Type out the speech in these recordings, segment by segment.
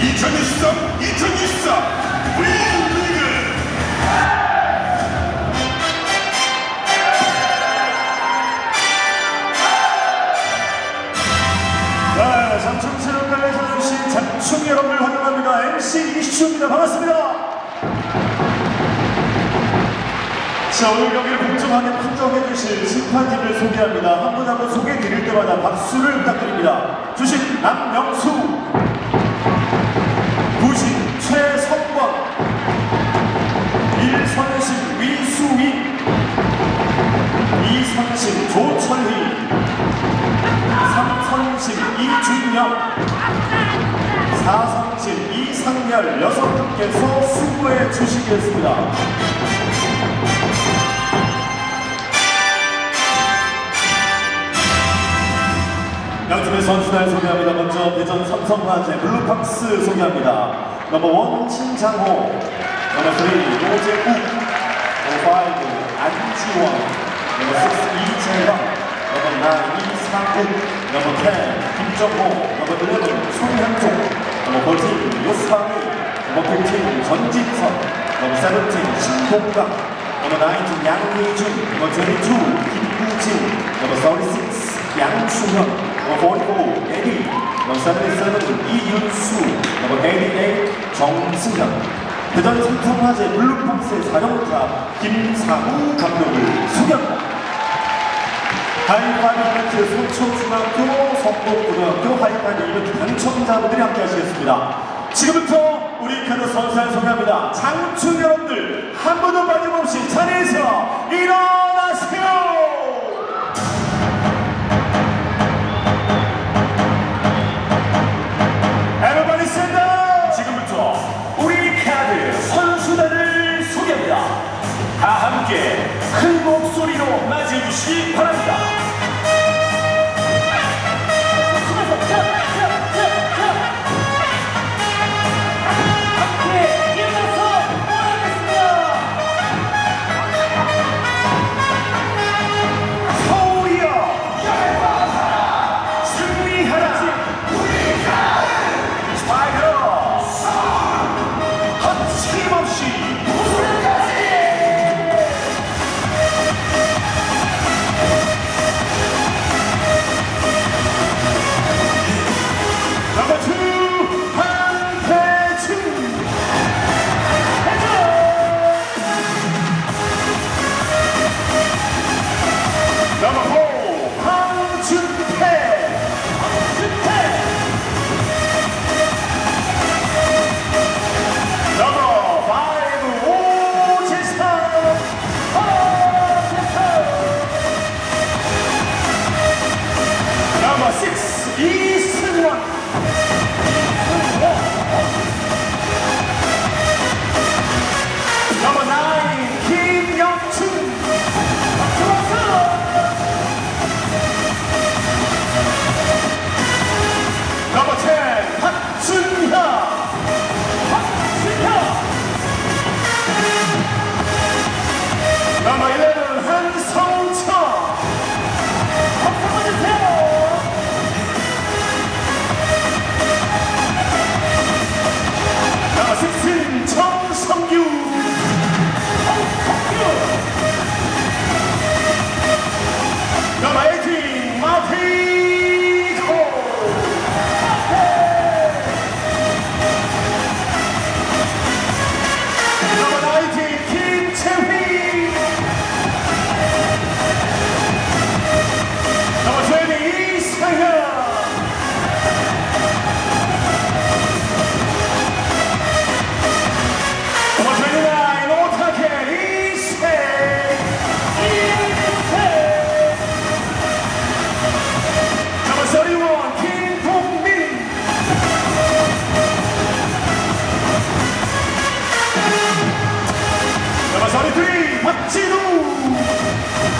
2023 2024 V리그 네, 장충체육관에 찾아주신 장충 여러분을 환영합니다. MC 이슈입니다. 반갑습니다. 자, 오늘 경기를 공정하게 판정해주실 심판진을 소개합니다. 한 분 한 분 소개드릴 때마다 박수를 부탁드립니다. 주식 남명수, 이상열 여섯 분께서 수고해 주시겠습니다. 양팀의 선수단 소개합니다. 먼저 대전 삼성화재 블루박스 소개합니다. 넘버 원 신장호, 넘버 3 노재욱, 5 안지원, 넘버 6 이재광, 넘버 9 이상욱, 넘버 10 김정호, 넘버 11 손현종, 넘버 14 요상희, 넘버 15 전진선, 넘버 17 신동강, 넘버 19 양희준, 넘버 22 김우진, 넘버 36 양충현, 넘버 44 에디, 넘버 77 이윤수, 넘버 88 정승현. 대전 삼성화재 블루박스의 사령탑 김상우 감독을 소개합니다. 하이파이브 이벤트 소초중학교, 성북고등학교 하이파이브 이벤트 당첨자분들이 함께 하시겠습니다. 지금부터 우리 카드 선수를 소개합니다. 장충 여러분들 한 번도 빠짐없이 자리에서 일어나세요! 23, Matinu!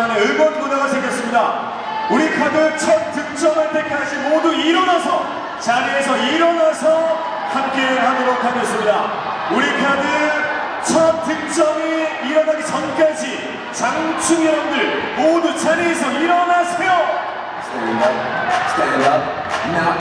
카드만의 응원 문화가 생겼습니다. 우리 카드 첫 득점할 때까지 모두 일어나서 자리에서 일어나서 함께 하도록 하겠습니다. 우리 카드 첫 득점이 일어나기 전까지 장충 여러분들 모두 자리에서 일어나세요. Stand up, stand up, now